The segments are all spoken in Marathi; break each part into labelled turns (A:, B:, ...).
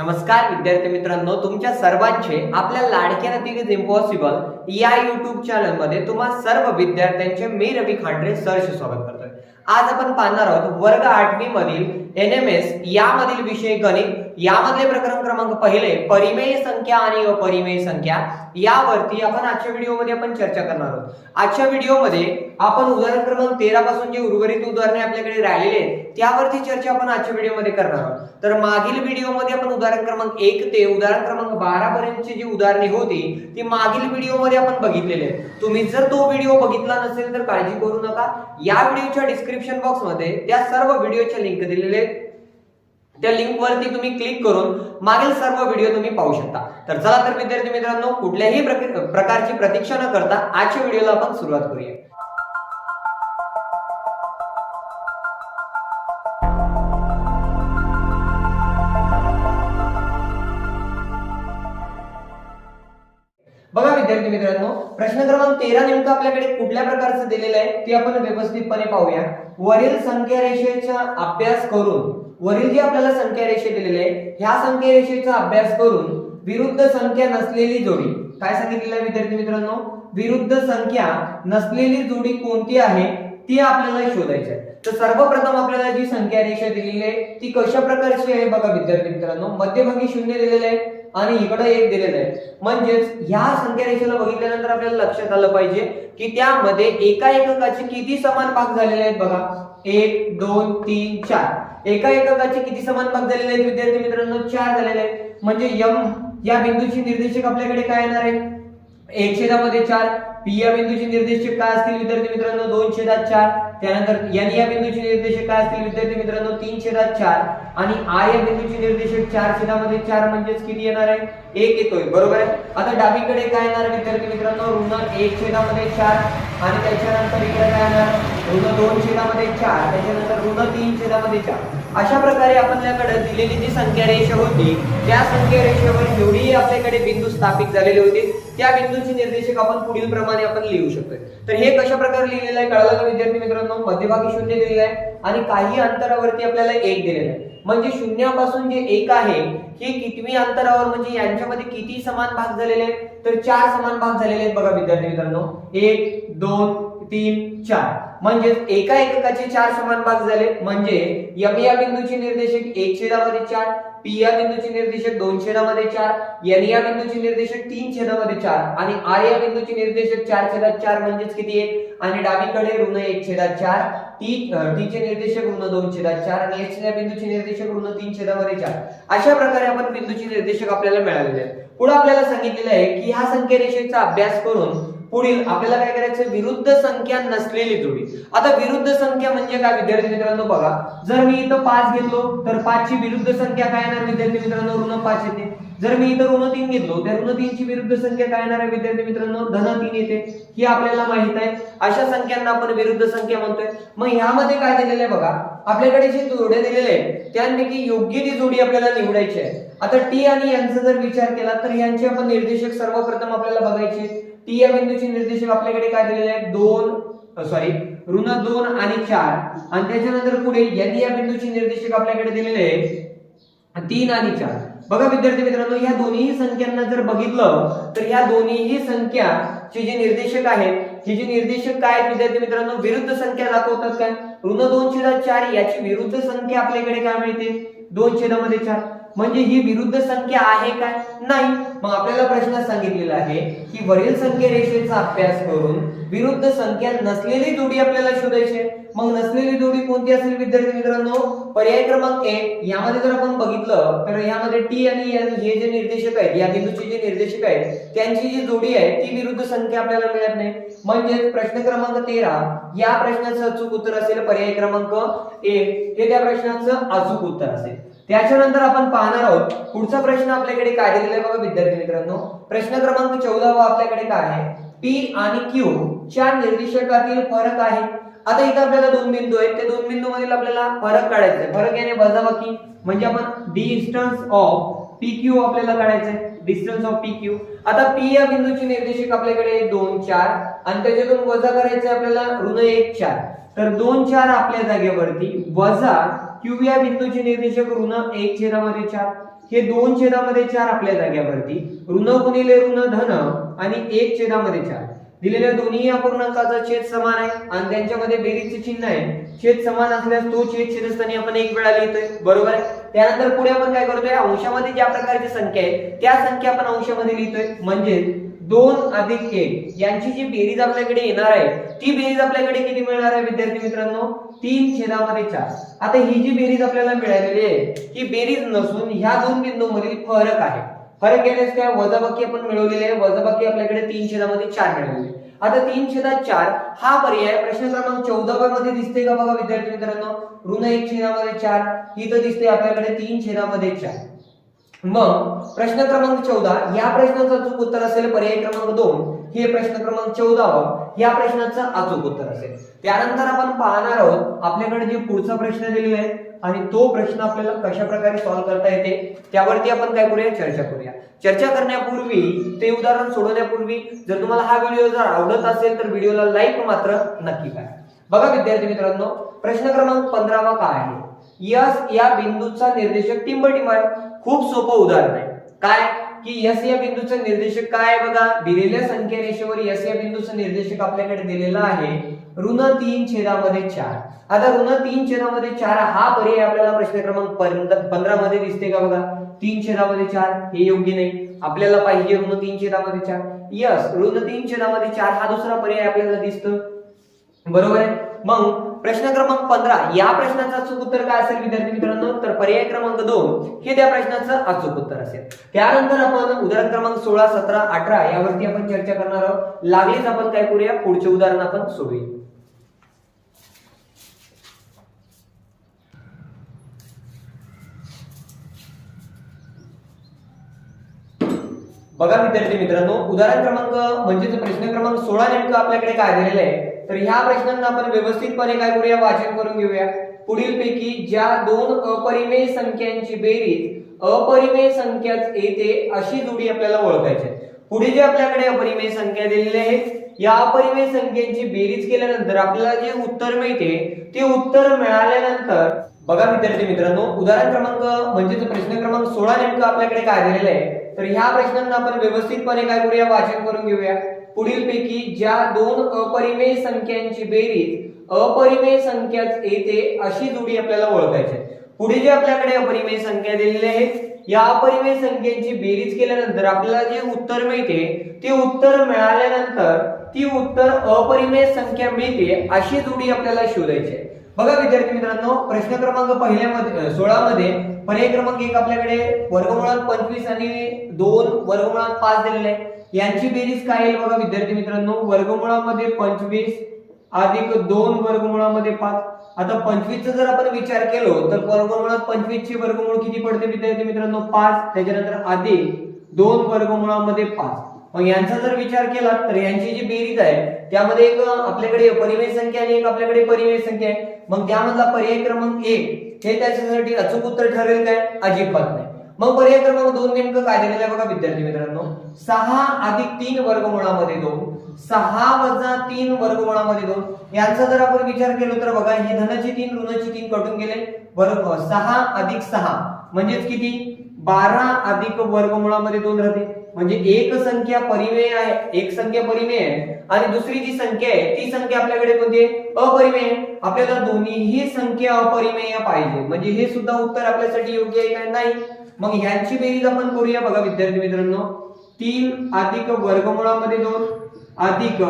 A: नमस्कार विद्यार्थी मित्रांनो. तुमच्या सर्वांचे आपल्या लाडक्या इज इम्पॉसिबल या युट्यूब चॅनलमध्ये तुम्हा सर्व विद्यार्थ्यांचे मी रवी खांडरे सरचे स्वागत करतोय. आज आपण पाहणार आहोत वर्ग आठवी मधील एन एम एस यामधील विषय गणित. यामधले प्रकरण क्रमांक पहिले परिमेय संख्या आणि अपरिमेय संख्या. यावरती आपण आजच्या व्हिडिओमध्ये आपण चर्चा करणार आहोत. आजच्या व्हिडिओमध्ये आपण उदाहरण क्रमांक तेरा पासून जे उर्वरित उदाहरणे आपल्याकडे राहिलेले आहेत त्यावरती चर्चा आपण आजच्या व्हिडिओमध्ये करणार आहोत. तर मागील व्हिडिओमध्ये आपण उदाहरण क्रमांक एक ते उदाहरण क्रमांक बारा पर्यंतची जी उदाहरणे होती ती मागील व्हिडिओमध्ये आपण बघितलेली आहेत. तुम्ही जर तो व्हिडिओ बघितला नसेल तर काळजी करू नका. या व्हिडिओच्या डिस्क्रिप्शन बॉक्समध्ये त्या सर्व व्हिडिओच्या लिंक दिलेले आहेत. त्या लिंक वरती तुम्ही क्लिक करून मागील सर्व व्हिडिओ तुम्ही पाहू शकता. तर चला तर विद्यार्थी मित्रांनो कुठल्याही प्रकारची प्रतीक्षा न करता आजच्या व्हिडिओला आपण सुरुवात करूया. बघा विद्यार्थी मित्रांनो प्रश्न क्रमांक तेरा नेमकं आपल्याकडे कुठल्या प्रकारचं दिलेलं आहे ते आपण व्यवस्थितपणे पाहूया. वरील संख्या रेषेचा अभ्यास करून वरील जे आपल्याला संख्या रेषे दिलेले आहे ह्या संख्या रेषेचा अभ्यास करून विरुद्ध संख्या नसलेली जोडी. काय सांगितलेलं आहे विद्यार्थी मित्रांनो? विरुद्ध संख्या नसलेली जोडी कोणती आहे ती आपल्याला शोधायची आहे. तर सर्वप्रथम आपल्याला जी संख्या रेषा दिलेली आहे ती कशा प्रकारची आहे बघा विद्यार्थी मित्रांनो? मध्यभागी शून्य दिलेलं आहे आणि इकडे एक दिलेलं आहे. म्हणजेच ह्या संख्या रेषेला बघितल्यानंतर आपल्याला लक्षात आलं पाहिजे की त्यामध्ये एका एककाचे किती समान भाग झालेले आहेत बघा. एक दोन तीन चार. एका एककाचे किती समान भाग झालेले आहेत विद्यार्थी मित्रांनो? चार झालेले आहेत. म्हणजे यम या बिंदूची निर्देशक आपल्याकडे काय येणार आहे? एक छेदामध्ये चार. पी या बिंदूचे निर्देशक काय असतील विद्यार्थी मित्रांनो? दोन छेदात चार. त्यानंतर एन या बिंदूचे निर्देशक काय असतील विद्यार्थी मित्रांनो? तीन छेदात चार. आणि आर या बिंदूचे निर्देशक चार छेदामध्ये चार म्हणजेच किती येणार आहे? एक येतोय. बरोबर आहे? आता डावीकडे काय येणार विद्यार्थी मित्रांनो? ऋण एक छेदामध्ये चार. आणि त्याच्यानंतर इकडे काय येणार? ऋण दोन छेदामध्ये चार त्याच्यानंतर ऋण तीन छेदामध्ये चार. अशा प्रकारे आपल्याकडे दिलेली जी संख्या रेषा होती त्या संख्या रेषेवर जेवढी आपल्याकडे बिंदू स्थापित झालेले होते. त्या बिंदूचे निर्देशक आपण पुढील प्रमाणे आपण लिहू शकतोय. तर हे कशा प्रकारे लिहिलेलं आहे? कळलं का विद्यार्थी मित्रांनो? मध्यभागी शून्य दिलेलं आहे आणि काही अंतरावरती आपल्याला एक दिलेलं आहे. म्हणजे शून्यापासून जे एक आहे हे कितवी अंतरावर म्हणजे यांच्यामध्ये किती समान भाग झालेले आहेत? तर चार समान भाग झालेले आहेत बघा विद्यार्थी मित्रांनो. एक दोन तीन चार. म्हणजेच एका एककाचे चार समान भाग झाले. म्हणजे यम या बिंदूचे निर्देशक एक छेदामध्ये चार पी या बिंदूचे निर्देशक दोन छेदामध्ये चार एन या बिंदूचे निर्देशक तीन छेदामध्ये चार आणि आर या बिंदूचे निर्देशक चार छेदात चार म्हणजेच किती एक आणि डावीकडे ऋण एक छेदात चार टी टीचे निर्देशक ऋण दोन छेदात चार आणि एच या बिंदूचे निर्देशक ऋण तीन छेदामध्ये चार. अशा प्रकारे आपण बिंदूचे निर्देशक आपल्याला मिळालेले आहेत. पुढे आपल्याला सांगितलेलं आहे की ह्या संख्या रेषेचा अभ्यास करून पुढील आपल्याला काय करायचं? विरुद्ध संख्या नसलेली जोडी. आता विरुद्ध संख्या म्हणजे काय? विद्यार्थी मित्रांनो बघा. जर मी इथं पाच घेतलो तर पाचची विरुद्ध संख्या काय येणार? विद्यार्थी मित्रांनो ऋण पाच येते. जर मी इथं ऋण तीन घेतलो तर ऋण तीनची विरुद्ध संख्या काय येणार आहे? विद्यार्थी मित्रांनो धन तीन येते. ही आपल्याला माहीत आहे. अशा संख्यांना आपण विरुद्ध संख्या म्हणतोय. मग ह्यामध्ये काय दिलेलं आहे बघा? आपल्याकडे जे जोड्या दिलेले आहेत त्यापैकी योग्य ती जोडी आपल्याला निवडायची आहे. आता टी आणि यांचा जर विचार केला तर यांचे आपण निर्देशक सर्वप्रथम आपल्याला बघायचे. टी या बिंदूचे निर्देशक आपल्याकडे काय दिलेले आहेत? दोन सॉरी ऋण दोन आणि चार. आणि त्याच्यानंतर पुढे एन या बिंदूचे निर्देशक आपल्याकडे दिलेले आहेत. तीन आणि चार. बघा विद्यार्थी मित्रांनो या दोन्ही संख्यांना जर बघितलं तर या दोन्हीही संख्या संख्याचे जे निर्देशक आहेत हे जे निर्देशक काय आहेत विद्यार्थी मित्रांनो? विरुद्ध संख्या दाखवतात काय? ऋण दोन छेदा चार याची विरुद्ध संख्या आपल्याकडे काय मिळते? दोन छेदामध्ये चार. म्हणजे ही विरुद्ध संख्या आहे काय? नाही. मग आपल्याला प्रश्नात सांगितलेला आहे की वरील संख्या रेषेचा अभ्यास करून विरुद्ध संख्या नसलेली जोडी आपल्याला शोधायची मग नसलेली जोडी कोणती असेल विद्यार्थी मित्रांनो? पर्याय क्रमांक एक. यामध्ये जर आपण बघितलं तर यामध्ये टी आणि हे जे निर्देशक आहेत या बिंदूचे जे निर्देशक आहेत त्यांची जी जोडी आहे ती विरुद्ध संख्या आपल्याला मिळत नाही. म्हणजेच प्रश्न क्रमांक तेरा या प्रश्नाचं अचूक उत्तर असेल पर्याय क्रमांक एक. हे त्या प्रश्नाचं अचूक उत्तर असेल. त्याच्यानंतर आपण पाहणार आहोत पुढचा प्रश्न आपल्याकडे काय दिलेला आहे बघा विद्यार्थी मित्रांनो. प्रश्न क्रमांक चौदावा आपल्याकडे काय आहे? पी आणि क्यू च्या निर्देशकातील फरक आहे. आता इथं आपल्याला दोन बिंदू आहेत. त्या दोन बिंदू मधील आपल्याला फरक काढायचा आहे फरक याने वजाबाकी म्हणजे आपण डिस्टन्स ऑफ पी क्यू आपल्याला काढायचं आहे डिस्टन्स ऑफ पी क्यू आता पी या बिंदूची निर्देशक आपल्याकडे दोन चार आणि त्याच्यातून वजा करायचं आपल्याला ऋण एक चार. तर दोन चार आपल्या जागेवरती वजा क्यू या बिंदूचे निर्देशक ऋण एक छेदामध्ये चार. हे दोन छेदामध्ये चार आपल्या जाग्यावरती. ऋण गुणिले ऋण धन आणि एक छेदामध्ये चार. दिलेल्या दोन्ही अपूर्णांकाचा छेद समान आहे आणि त्यांच्यामध्ये बेरीजचे चिन्ह आहे. छेद समान असल्यास तो छेद छेदस्थानी आपण एक वेळा लिहितोय. बरोबर आहे? त्यानंतर पुढे आपण काय करतोय? अंशामध्ये ज्या प्रकारची संख्या आहे त्या संख्या आपण अंशामध्ये लिहितोय. म्हणजे दोन अधिक एक. यांची जी बेरीज आपल्याकडे येणार आहे ती बेरीज आपल्याकडे किती मिळणार आहे विद्यार्थी मित्रांनो? तीन छेदामध्ये चार. आता ही जी बेरीज आपल्याला मिळालेली आहे ही बेरीज नसून ह्या दोन बिंदूमधील फरक आहे. फरक केल्यास काय? वजाबाकी आपण मिळवलेली आहे. वजाबाकी आपल्याकडे तीन छेदामध्ये चार मिळवले आता तीन छेदा चार हा पर्याय प्रश्न क्रमांक चौदा मध्ये दिसते का बघा विद्यार्थी मित्रांनो? ऋण एक छेदामध्ये चार ही तर दिसते आपल्याकडे तीन छेदामध्ये चार. मग प्रश्न क्रमांक चौदा या प्रश्नाचं अचूक उत्तर असेल पर्याय क्रमांक दोन हे प्रश्न क्रमांक चौदा या प्रश्नाचं अचूक उत्तर असेल. त्यानंतर आपण पाहणार आहोत आपल्याकडे जे पुढचा प्रश्न दिलेला आहे आणि तो प्रश्न आपल्याला कशा प्रकारे सॉल्व्ह करता येते त्यावरती आपण काय करूया? चर्चा करूया. चर्चा करण्यापूर्वी ते उदाहरण सोडवण्यापूर्वी जर तुम्हाला हा व्हिडिओ जर आवडत असेल तर व्हिडिओला लाईक मात्र नक्की करा. बघा विद्यार्थी मित्रांनो प्रश्न क्रमांक पंधरावा काय आहे? यस या बिंदूचा निर्देशक टिंबटिंब आहे. खूप सोपं उदाहरण आहे. काय? की यस या बिंदूचं निर्देशक काय बघा? दिलेल्या संख्या रेषेवर यस या बिंदूचं निर्देशक आपल्याकडे दिलेला आहे. ऋण तीन छेदामध्ये चार. आता ऋण तीन छेदामध्ये चार हा पर्याय आपल्याला प्रश्न क्रमांक पंधरा मध्ये दिसते का बघा? तीन छेदामध्ये चार हे योग्य नाही. आपल्याला पाहिजे ऋण तीन छेदामध्ये चार. यस ऋण तीन छेदामध्ये चार हा दुसरा पर्याय आपल्याला दिसतो. बरोबर आहे? मग प्रश्न क्रमांक पंधरा. या प्रश्नाचं अचूक उत्तर काय असेल विद्यार्थी मित्रांनो? तर पर्याय क्रमांक दोन. हे त्या प्रश्नाचं अचूक उत्तर असेल. त्यानंतर आपण उदाहरण क्रमांक सोळा सतरा अठरा यावरती आपण चर्चा करणार आहोत. लागलीच आपण काय करूया? पुढचे उदाहरण आपण सोडूया. बघा विद्यार्थी मित्रांनो उदाहरण क्रमांक म्हणजे प्रश्न क्रमांक सोळा नेमकं आपल्याकडे काय दिलेलं आहे? तर ह्या प्रश्नांना आपण व्यवस्थितपणे काय करूया? वाचन करून घेऊया. पुढील पैकी ज्या दोन अपरिमेय संख्यांची बेरीज अपरिमेय संख्याच येते अशी जोडी आपल्याला ओळखायची पुढे जे आपल्याकडे अपरिमेय संख्या दिलेल्या आहेत या अपरिमेय संख्यांची बेरीज केल्यानंतर आपल्याला जे उत्तर मिळते ते उत्तर मिळाल्यानंतर बघा विद्यार्थी मित्रांनो उदाहरण क्रमांक म्हणजेच प्रश्न क्रमांक सोळा नेमकं आपल्याकडे काय दिलेलं आहे? तर ह्या प्रश्नांना आपण व्यवस्थितपणे काय करूया? वाचन करून घेऊया. पुढील पैकी ज्या दोन अपरिमेय संख्यांची बेरीज अपरिमेय संख्याच येते अशी जोडी आपल्याला ओळखायची पुढे जे आपल्याकडे अपरिमेय संख्या दिलेल्या आहेत या अपरिमेय संख्यांची बेरीज केल्यानंतर आपल्याला जे उत्तर मिळते ते उत्तर मिळाल्यानंतर ती उत्तर अपरिमेय संख्या मिळते अशी जोडी आपल्याला शोधायची आहे. बघा विद्यार्थी मित्रांनो प्रश्न क्रमांक पहिल्यामध्ये सोळा मध्ये पर्याय क्रमांक एक आपल्याकडे वर्गमुळात पंचवीस आणि दोन वर्गमुळात पाच दिलेले आहे. यांची बेरीज काय येईल बघा विद्यार्थी मित्रांनो? वर्गमुळामध्ये पंचवीस अधिक दोन वर्गमुळामध्ये पाच. आता पंचवीसचा जर आपण विचार केलो तर वर्गमुळात पंचवीस चे वर्गमूळ किती पडते विद्यार्थी मित्रांनो? पाच. त्याच्यानंतर अधिक दोन वर्गमुळामध्ये पाच. मग यांचा जर विचार केला तर यांची जी बेरीज आहे त्यामध्ये एक आपल्याकडे परिमेय संख्या आणि एक आपल्याकडे परिमेय संख्या आहे. मग त्यामधला पर्याय क्रमांक एक हे त्याच्यासाठी अचूक उत्तर ठरेल काय? अजिबात नाही. मग पर्याय क्रमांक दोन नेमकं काय दिलेलं आहे बघा विद्यार्थी मित्रांनो. सहा अधिक तीन वर्गमुळामध्ये दोन. सहा वजा तीन वर्गमुळामध्ये दोन. यांचा जर आपण विचार केलो तर बघा हे धनाची तीन ऋणची तीन कटून गेले. वर्ग सहा अधिक सहा. म्हणजेच किती? बारा अधिक वर्गमुळामध्ये दोन राहते. म्हणजे एक संख्या परिमेय आहे. एक संख्या परिमेय आहे. आणि दुसरी जी संख्या आहे ती संख्या आपल्याकडे कोणती आहे? अपरिमेय आपल्याला दोन्हीही संख्या अपरिमेय पाहिजे. म्हणजे हे सुद्धा उत्तर आपल्यासाठी योग्य आहे का? नाही. मग यांची बेरीज आपण करूया बघा विद्यार्थी मित्रांनो. तीन अधिक वर्गमुळामध्ये दोन अधिक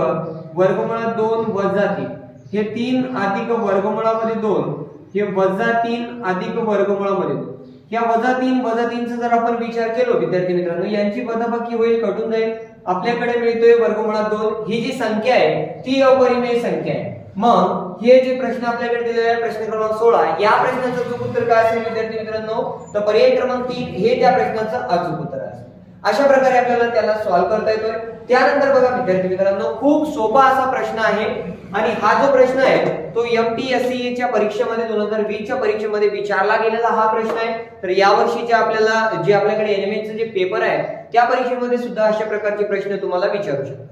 A: वर्गमुळात दोन वजा तीन. हे तीन अधिक वर्गमुळामध्ये दोन हे वजा तीन अधिक वर्गमुळामध्ये दोन. या वजा तीन वजा तीनचा जर आपण विचार केलो विद्यार्थी मित्रांनो यांची वजाबाकी होईल कटून जाईल. आपल्याकडे मिळतोय वर्गमुळात दोन. ही जी संख्या आहे ती अपरिमेय संख्या आहे. मग हे जे प्रश्न आपल्याकडे दिलेले आहे प्रश्न क्रमांक सोळा या प्रश्नाचं अचूक उत्तर काय असेल विद्यार्थी मित्रांनो? तर पर्याय क्रमांक तीन हे त्या प्रश्नाचं अचूक उत्तर असेल. अशा प्रकारे आपल्याला त्याला सॉल्व्ह करता येतोय. त्यानंतर बघा विद्यार्थी मित्रांनो खूप सोपा असा प्रश्न आहे. आणि हा जो प्रश्न आहे तो एमपीएससी च्या परीक्षेमध्ये दोन हजार वीस च्या परीक्षेमध्ये विचारला गेलेला हा प्रश्न आहे. तर यावर्षीच्या आपल्याला जे आपल्याकडे एनएमएचे जे पेपर आहे त्या परीक्षेमध्ये सुद्धा अशा प्रकारचे प्रश्न तुम्हाला विचारू शकतात.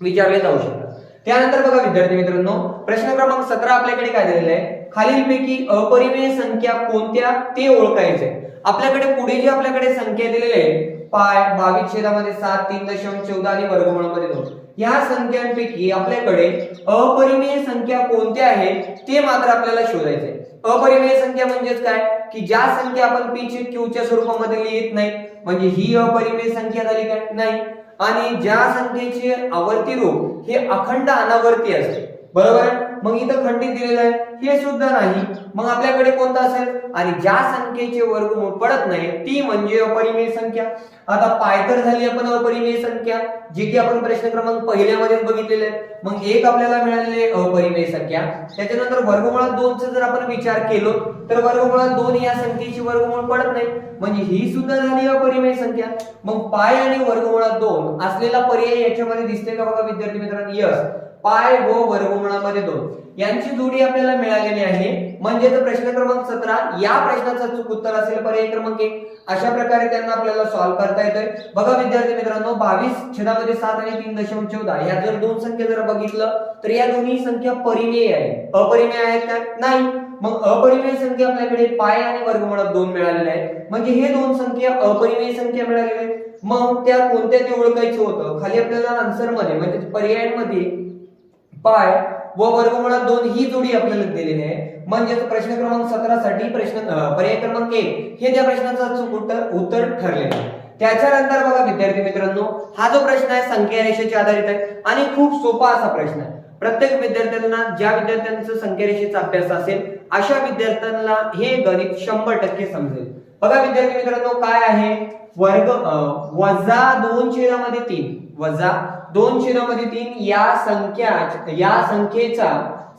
A: विचारले जाऊ शकतात. त्यानंतर बघा विद्यार्थी मित्रांनो प्रश्न क्रमांक सतरा आपल्याकडे काय दिलेला आहे? खालीलपैकी अपरिमेय संख्या कोणत्या ते ओळखायचे आपल्याकडे पुढे जी आपल्याकडे संख्या दिलेली आहे पाय बावीस छेदामध्ये सात तीन दशांश चौदा आणि वर्गमूळामध्ये दोन. या संख्यांपैकी आपल्याकडे अपरिमेय संख्या कोणत्या आहेत ते मात्र आपल्याला शोधायचे अपरिमेय संख्या म्हणजेच काय? की ज्या संख्या आपण पी चे क्यू च्या स्वरूपामध्ये लिहित नाही म्हणजे ही अपरिमेय संख्या झाली काय? नाही. आणि ज्या संख्येचे आवर्ती रूप हे अखंड अनावर्ती असते. बरोबर आहे? मग इथं खंडित दिलेलं आहे. हे सुद्धा नाही. मग आपल्याकडे कोणतं असेल? आणि ज्या संख्येचे वर्गमूळ पडत नाही ती म्हणजे अपरिमेय संख्या. आता पायथर झाली आपण अपरिमेय संख्या जी की आपण प्रश्न क्रमांक पहिल्यामध्येच बघितलेले आहे. मग एक आपल्याला मिळालेले अपरिमेय संख्या. त्याच्यानंतर वर्गमुळात दोनचा जर आपण विचार केलो तर वर्गमुळात दोन या संख्येची वर्गमूळ पडत नाही. म्हणजे ही सुद्धा झाली अपरिमेय संख्या. मग पाय आणि वर्गमुळात दोन असलेला पर्याय याच्यामध्ये दिसते का बघा विद्यार्थी मित्रांनो? यस पाय व वर्गमुळामध्ये दोन. यांची जोडी आपल्याला मिळालेली आहे. म्हणजे प्रश्न क्रमांक सतरा या प्रश्नाचं चूक उत्तर असेल पर्याय क्रमांक एक. अशा प्रकारे त्यांना आपल्याला सॉल्व्ह करता येतोय. बघा विद्यार्थी मित्रांनो बावीस छेदामध्ये सात आणि तीन दशांश चौदा. या जर दोन संख्या जर बघितलं तर या दोन्ही संख्या परिमेय आहे अपरिमेय आहेत का? नाही. मग अपरिमेय संख्या आपल्याकडे पाय आणि वर्गमुळात दोन मिळालेले आहेत. म्हणजे हे दोन संख्या अपरिमेय संख्या मिळालेल्या आहेत. मग त्या कोणत्या ते ओळखायचं होतं? खाली आपल्याला आन्सरमध्ये म्हणजे पर्यायांमध्ये पाय व वर्गमुळात दोन ही जोडी आपल्याला दिलेली आहे. म्हणजेच प्रश्न क्रमांक सतरा साठी प्रश्न पर्याय क्रमांक एक हे त्या प्रश्नाचं चूक उत्तर उत्तर ठरलेलं आहे. त्याच्यानंतर बघा विद्यार्थी मित्रांनो हा जो प्रश्न आहे संख्या रेषेच्या आधारित आहे आणि खूप सोपा असा प्रश्न आहे. प्रत्येक विद्यार्थ्यांना ज्या विद्यार्थ्यांचं संख्या रेषेचा अभ्यास असेल अशा विद्यार्थ्यांना हे गणित शंभर टक्के समजेल. बघा विद्यार्थी मित्रांनो काय आहे? वर्ग वजा दोन छेदामध्ये तीन. वजा दोन छेदामध्ये तीन या संख्या या संख्येचा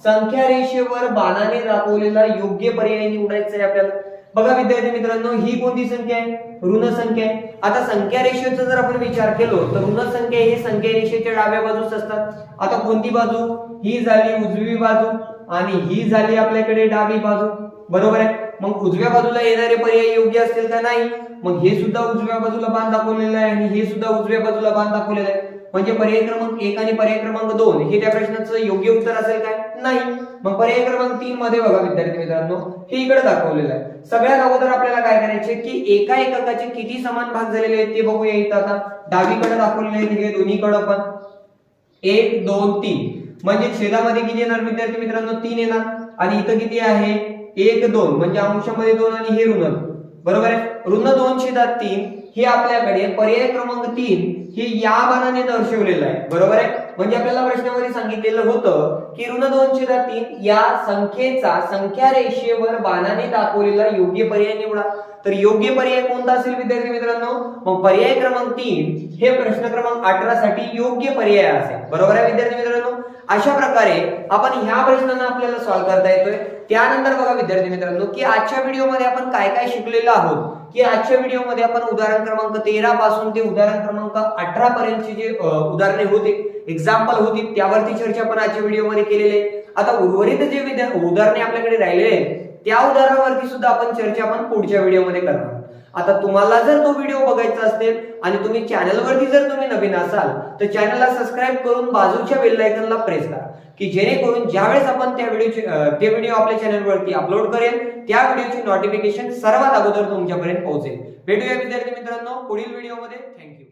A: संख्या रेषेवर बाणाने दाखवलेला योग्य पर्याय निवडायचा आहे आपल्याला. बघा विद्यार्थी मित्रांनो ही कोणती संख्या आहे? ऋण संख्या आहे. आता संख्या रेषेचा जर आपण विचार केलो तर ऋण संख्या ही संख्या रेषेच्या डाव्या बाजूस असतात. आता कोणती बाजू? ही झाली उजवी बाजू आणि ही झाली आपल्याकडे डावी बाजू. बरोबर आहे? मग उजव्या बाजूला येणारे पर्याय योग्य असतील का? नाही. मग हे सुद्धा उजव्या बाजूला बाण दाखवलेलं आहे आणि हे सुद्धा उजव्या बाजूला बाण दाखवलेलं आहे. म्हणजे पर्याय क्रमांक एक आणि पर्याय क्रमांक दोन हे त्या प्रश्नाचं योग्य उत्तर असेल काय? नाही. मग पर्याय क्रमांक तीन मध्ये बघा विद्यार्थी मित्रांनो हे इकडे दाखवलेलं आहे. सगळ्यात अगोदर आपल्याला काय करायचे की एका एककाचे किती समान भाग झालेले आहेत ते बघूया इथं आता. डावीकडे दाखवलेले आहेत हे दोन्हीकडे पण. एक दोन तीन. म्हणजे छेदामध्ये किती येणार विद्यार्थी मित्रांनो? तीन येणार. आणि इथं किती आहे? एक दोन. म्हणजे अंशामध्ये दोन आणि हे ऋण. बरोबर आहे? ऋण दोन छेदात तीन. हे आपल्याकडे पर्याय क्रमांक तीन हे या बाणाने दर्शवलेलं आहे. बरोबर आहे? म्हणजे आपल्याला प्रश्नामध्ये सांगितलेलं होतं की ऋण दोन छेदात तीन या संख्येचा संख्या रेषेवर बाणाने दाखवलेला योग्य पर्याय निवडा. तर योग्य पर्याय कोणता असेल विद्यार्थी मित्रांनो? मग पर्याय क्रमांक तीन हे प्रश्न क्रमांक अठरा साठी योग्य पर्याय असेल. बरोबर आहे विद्यार्थी मित्रांनो? अशा प्रकारे आपण ह्या प्रश्नांना आपल्याला सॉल्व्ह करता येतोय. त्यानंतर बघा विद्यार्थी मित्रांनो की आजच्या व्हिडिओमध्ये आपण काय काय शिकलेलो आहोत? की आजच्या व्हिडिओमध्ये आपण उदाहरण क्रमांक तेरा पासून ते उदाहरण क्रमांक अठरा पर्यंतचे जे उदाहरणे होते एक्झाम्पल होती त्यावरती चर्चा आपण आजच्या व्हिडिओमध्ये केलेली आहे. आता उर्वरित जे विद्या उदाहरणे आपल्याकडे राहिलेले आहेत त्या उदाहरणावरती सुद्धा आपण चर्चा आपण पुढच्या व्हिडिओमध्ये करणार आता तुम्हाला जर तो व्हिडिओ बघायचा असेल आणि तुम्ही चॅनलवरती जर तुम्ही नवीन असाल तर चॅनलला सबस्क्राईब करून बाजूच्या बेल आयकनला प्रेस करा. की जेणेकरून ज्यावेळेस आपण त्या व्हिडिओची ते व्हिडिओ आपल्या चॅनलवरती अपलोड करेल त्या व्हिडिओची नोटिफिकेशन सर्वात अगोदर तुमच्यापर्यंत पोहोचेल. भेटूया विद्यार्थी मित्रांनो पुढील व्हिडिओमध्ये थँक्यू